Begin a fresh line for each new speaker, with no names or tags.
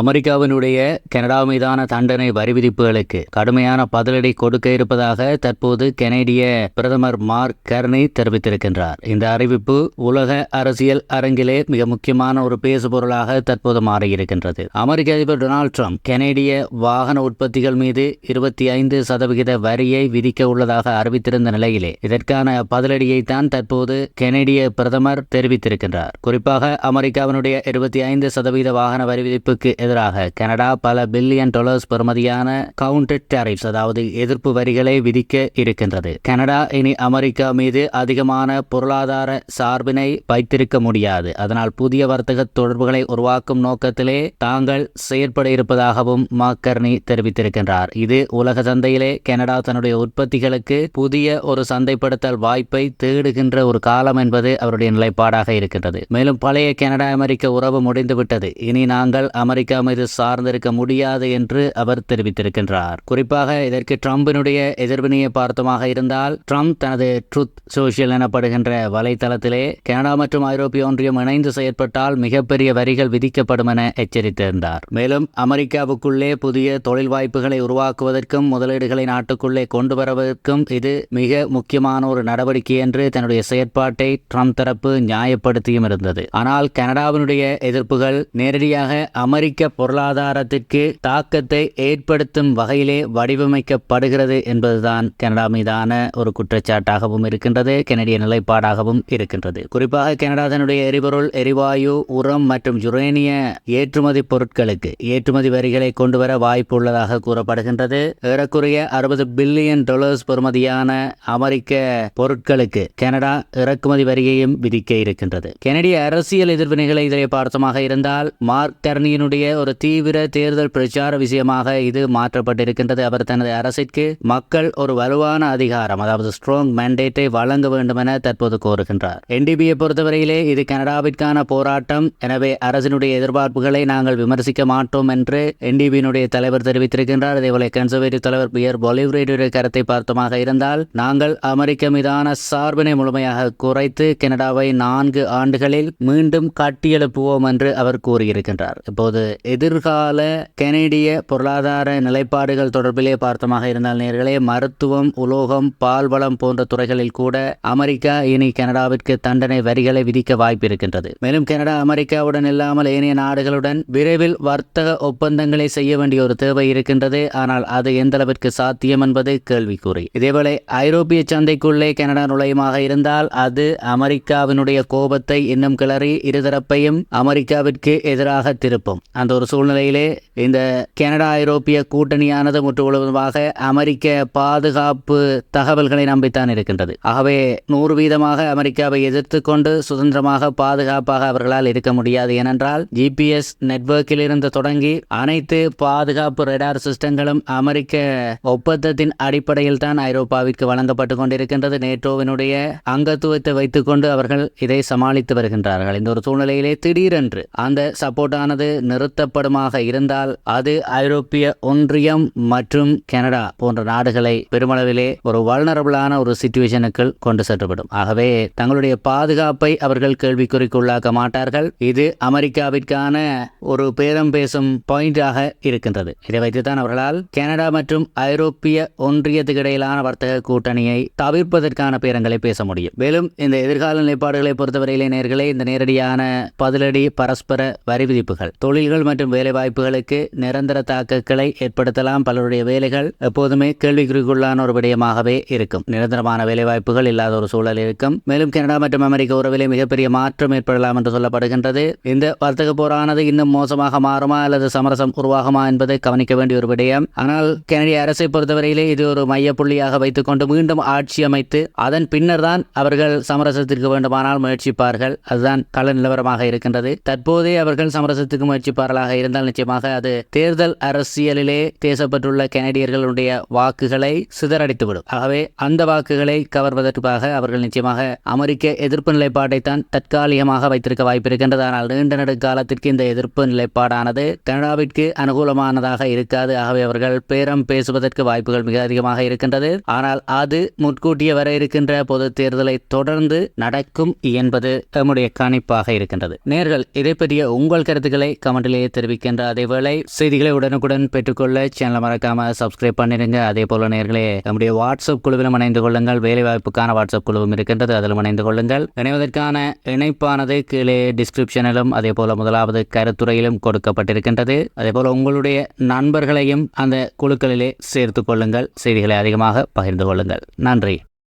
அமெரிக்காவினுடைய கனடா மீதான தண்டனை வரி விதிப்புகளுக்கு கடுமையான பதிலடி கொடுக்க இருப்பதாக தற்போது கெனடிய பிரதமர் மார்க் கர்னி தெரிவித்திருக்கின்றார். இந்த அறிவிப்பு உலக அரசியல் அரங்கிலே மிக முக்கியமான ஒரு பேசுபொருளாக தற்போது மாறியிருக்கின்றது. அமெரிக்க அதிபர் டொனால்ட் ட்ரம்ப் கெனடிய வாகன உற்பத்திகள் மீது இருபத்தி ஐந்து சதவிகித வரியை விதிக்க உள்ளதாக அறிவித்திருந்த நிலையிலே இதற்கான பதிலடியை தான் தற்போது கெனடிய பிரதமர் தெரிவித்திருக்கின்றார். குறிப்பாக அமெரிக்காவினுடைய இருபத்தி ஐந்து சதவீத வாகன வரி விதிப்புக்கு எதிராக கனடா பல பில்லியன் டாலர்ஸ் பெறுமதியான கவுண்டட் டேரிப்ஸ் அதாவது எதிர்ப்பு வரிகளை விதிக்க இருக்கின்றது. கனடா இனி அமெரிக்கா மீது அதிகமான பொருளாதார சார்பினை வைத்திருக்க முடியாது. அதனால் புதிய வர்த்தக தொடர்புகளை உருவாக்கும் நோக்கத்திலே தாங்கள் செயற்பட இருப்பதாகவும் மாக்கர்னி தெரிவித்திருக்கின்றார். இது உலக சந்தையிலே கனடா தன்னுடைய உற்பத்திகளுக்கு புதிய ஒரு சந்தைப்படுத்தல் வாய்ப்பை தேடுகின்ற ஒரு காலம் என்பது அவருடைய நிலைப்பாடாக இருக்கின்றது. மேலும் பழைய கனடா அமெரிக்க உறவு முடிந்துவிட்டது. இனி நாங்கள் அமெரிக்க மீது சார்ந்திருக்க முடியாது என்று அவர் தெரிவித்திருக்கின்றார். குறிப்பாக இதற்கு ட்ரம்பினுடைய எதிர்வினையை பார்த்தமாக இருந்தால் ட்ரம்ப் தனது ட்ரூத் சோஷியல் எனப்படுகின்ற வலைத்தளத்திலே கனடா மற்றும் ஐரோப்பிய ஒன்றியம் இணைந்து செயற்பட்டால் மிகப்பெரிய வரிகள் விதிக்கப்படும் என எச்சரித்திருந்தார். மேலும் அமெரிக்காவுக்குள்ளே புதிய தொழில் வாய்ப்புகளை உருவாக்குவதற்கும் முதலீடுகளை நாட்டுக்குள்ளே கொண்டு வருவதற்கும் இது மிக முக்கியமான ஒரு நடவடிக்கை என்று தன்னுடைய செயற்பாட்டை ட்ரம்ப் தரப்பு நியாயப்படுத்தியும் இருந்தது. ஆனால் கனடாவினுடைய எதிர்ப்புகள் நேரடியாக அமெரிக்க பொருளாதாரத்திற்கு தாக்கத்தை ஏற்படுத்தும் வகையிலே வடிவமைக்கப்படுகிறது என்பதுதான் கனடா மீதான ஒரு குற்றச்சாட்டாகவும் இருக்கின்றது கெனடிய நிலைப்பாடாகவும் இருக்கின்றது. குறிப்பாக கனடா தன்னுடைய எரிபொருள் எரிவாயு உரம் மற்றும் யுரேனிய ஏற்றுமதி பொருட்களுக்கு ஏற்றுமதி வரிகளை கொண்டு வர வாய்ப்பு உள்ளதாக கூறப்படுகின்றது. ஏறக்குறைய அறுபது பில்லியன் டாலர்ஸ் பெறுமதியான அமெரிக்க பொருட்களுக்கு கனடா இறக்குமதி வரியையும் விதிக்க இருக்கின்றது. கெனடிய அரசியல் எதிர்வினைகளை இதிலே பார்த்தமாக இருந்தால் மார்க் டர்னியினுடைய ஒரு தீவிர தேர்தல் பிரச்சார விஷயமாக இது மாற்றப்பட்டிருக்கின்றது. அவர் தனது அரசிற்கு மக்கள் ஒரு வலுவான அதிகாரம் அதாவது ஸ்ட்ராங் மேண்டேட்டை வழங்க வேண்டும் என தற்போது கோருகின்றார். என்டிபியை பொறுத்தவரையிலே இது கனடாவிற்கான போராட்டம். எனவே அரசினுடைய எதிர்பார்ப்புகளை நாங்கள் விமர்சிக்க மாட்டோம் என்று என்டிபியினுடைய தலைவர் தெரிவித்திருக்கின்றார். அதேபோல கன்சர்வேட்டிவ் தலைவர் பியர் பொலிவரேடுடைய கருத்தை பார்த்தமாக இருந்தால் நாங்கள் அமெரிக்க மீதான சார்பினை முழுமையாக குறைத்து கனடாவை நான்கு ஆண்டுகளில் மீண்டும் கட்டியெழுப்புவோம் என்று அவர் கூறியிருக்கின்றார். இப்போது எதிர்கால கனேடிய பொருளாதார நிலைப்பாடுகள் தொடர்பிலே பார்த்தமாக இருந்தால் நேர்களே மருத்துவம் உலோகம் பால்வளம் போன்ற துறைகளில் கூட அமெரிக்கா இனி கனடாவிற்கு தண்டனை வரிகளை விதிக்க வாய்ப்பு இருக்கின்றது மேலும் கனடா அமெரிக்காவுடன் இல்லாமல் ஏனைய நாடுகளுடன் விரைவில் வர்த்தக ஒப்பந்தங்களை செய்ய வேண்டிய ஒரு தேவை இருக்கின்றது. ஆனால் அது எந்த அளவிற்கு சாத்தியம் என்பது கேள்விக்குறி. இதேவேளை ஐரோப்பிய சந்தைக்குள்ளே கனடா நுழையுமாக இருந்தால் அது அமெரிக்காவினுடைய கோபத்தை இன்னும் கிளறி இருதரப்பையும் அமெரிக்காவிற்கு எதிராக திருப்பும். அந்த ஒரு சூழ்நிலையிலே இந்த கனடா ஐரோப்பிய கூட்டணியானது முற்றுமுழுவதுமாக அமெரிக்க பாதுகாப்பு தகவல்களை நம்பித்தான் இருக்கின்றது. ஆகவே நூறு வீதமாக அமெரிக்காவை எதிர்த்து கொண்டு சுதந்திரமாக பாதுகாப்பாக அவர்களால் இருக்க முடியாது. ஏனென்றால் ஜிபிஎஸ் நெட்வொர்க்கில் இருந்து தொடங்கி அனைத்து பாதுகாப்பு ரெடார் சிஸ்டங்களும் அமெரிக்க ஒப்பந்தத்தின் அடிப்படையில் தான் ஐரோப்பாவிற்கு வழங்கப்பட்டு கொண்டிருக்கின்றது. நேட்டோவினுடைய அங்கத்துவத்தை வைத்துக்கொண்டு அவர்கள் இதை சமாளித்து வருகின்றார்கள். இந்த ஒரு சூழ்நிலையிலே திடீரென்று அந்த சப்போர்ட்டானது நிறுத்த நிறுத்தப்படுமாக இருந்தால் அது ஐரோப்பிய ஒன்றியம் மற்றும் கனடா போன்ற நாடுகளை பெருமளவிலே ஒரு வல்னரபிளான ஒரு சிச்சுவேஷனுக்குள் கொண்டு சென்றுவிடும். ஆகவே தங்களுடைய பாதுகாப்பை அவர்கள் கேள்விக்குறிக்குள்ளாக்க மாட்டார்கள். இது அமெரிக்காவிற்கான ஒரு பேரம் பேசும் பாயிண்டாக இருக்கின்றது. இதை வைத்துத்தான் அவர்களால் கனடா மற்றும் ஐரோப்பிய ஒன்றியத்துக்கு இடையிலான வர்த்தக கூட்டணியை தவிர்ப்பதற்கான பேரங்களை பேச முடியும். மேலும் இந்த எதிர்கால நிலைப்பாடுகளை பொறுத்தவரையிலே நேர்களே இந்த நேரடியான பதிலடி பரஸ்பர வரி விதிப்புகள் தொழில்கள் மற்றும் வேலைவாய்ப்புகளுக்கு நிரந்தர தாக்கங்களை ஏற்படுத்தலாம். பலருடைய வேலைகள் எப்போதுமே கேள்விக்குறிக்குள்ளான ஒரு விடயமாகவே இருக்கும். நிரந்தரமான வேலைவாய்ப்புகள் இல்லாத ஒரு சூழல் இருக்கும். மேலும் கனடா மற்றும் அமெரிக்க உறவிலே மிகப்பெரிய மாற்றம் ஏற்படலாம் என்று சொல்லப்படுகின்றது. இந்த வர்த்தக போரானது இன்னும் மோசமாக மாறுமா அல்லது சமரசம் உருவாகுமா என்பதை கவனிக்க வேண்டிய ஒரு விடயம். ஆனால் கனடிய அரசை பொறுத்தவரையிலே இது ஒரு மைய புள்ளியாக வைத்துக்கொண்டு மீண்டும் ஆட்சி அமைத்து அதன் பின்னர் தான் அவர்கள் சமரசத்திற்கு வேண்டுமானால் முயற்சிப்பார்கள். அதுதான் கள நிலவரமாக இருக்கின்றது. தற்போதே அவர்கள் சமரசத்துக்கு வாக்காளர்களாக இருந்தால் நிச்சயமாக அது தேர்தல் அரசியலிலே தேசப்பட்டுள்ள கனடியர்களுடைய வாக்குகளை சிதறடித்துவிடும். ஆகவே அந்த வாக்குகளை கவர்வதற்காக அவர்கள் நிச்சயமாக அமெரிக்க எதிர்ப்பு நிலைப்பாட்டைத்தான் தற்காலிகமாக வைத்திருக்க வாய்ப்பு இருக்கின்றது ஆனால் நீண்ட நெடுக்காலத்திற்கு இந்த எதிர்ப்பு நிலைப்பாடானது கனடாவிற்கு அனுகூலமானதாக இருக்காது. ஆகவே அவர்கள் பேரம் பேசுவதற்கு வாய்ப்புகள் மிக அதிகமாக இருக்கின்றது. ஆனால் அது முன்கூட்டிய வர இருக்கின்ற பொது தேர்தலை தொடர்ந்து நடக்கும் என்பது நம்முடைய கணிப்பாக இருக்கின்றது. நேர்கள் இதை பற்றிய உங்கள் கருத்துக்களை கமெண்டில் தெரிவிக்கின்ற அதேவேளை செய்திகளை உடனுக்குடன் பெற்றுக்கொள்ள சேனலை மறக்காம சப்ஸ்கிரைப் பண்ணிடுங்க அதே போல நேர்களே நம்முடைய வாட்ஸ்அப் குழுவிலும் இணைந்து கொள்ளுங்கள். வேலை வாய்ப்புக்கான வாட்ஸ்அப் குழுவும் இருக்கின்றது. அதிலும் இணைந்து கொள்ளுங்கள். இணைவதற்கான இணைப்பானது கீழே டிஸ்கிரிப்ஷனிலும் அதே போல முதலாவது கருத்துறையிலும் கொடுக்கப்பட்டிருக்கின்றது. அதே போல உங்களுடைய நண்பர்களையும் அந்த குழுக்களிலே சேர்த்து கொள்ளுங்கள். செய்திகளை அதிகமாக பகிர்ந்து கொள்ளுங்கள். நன்றி.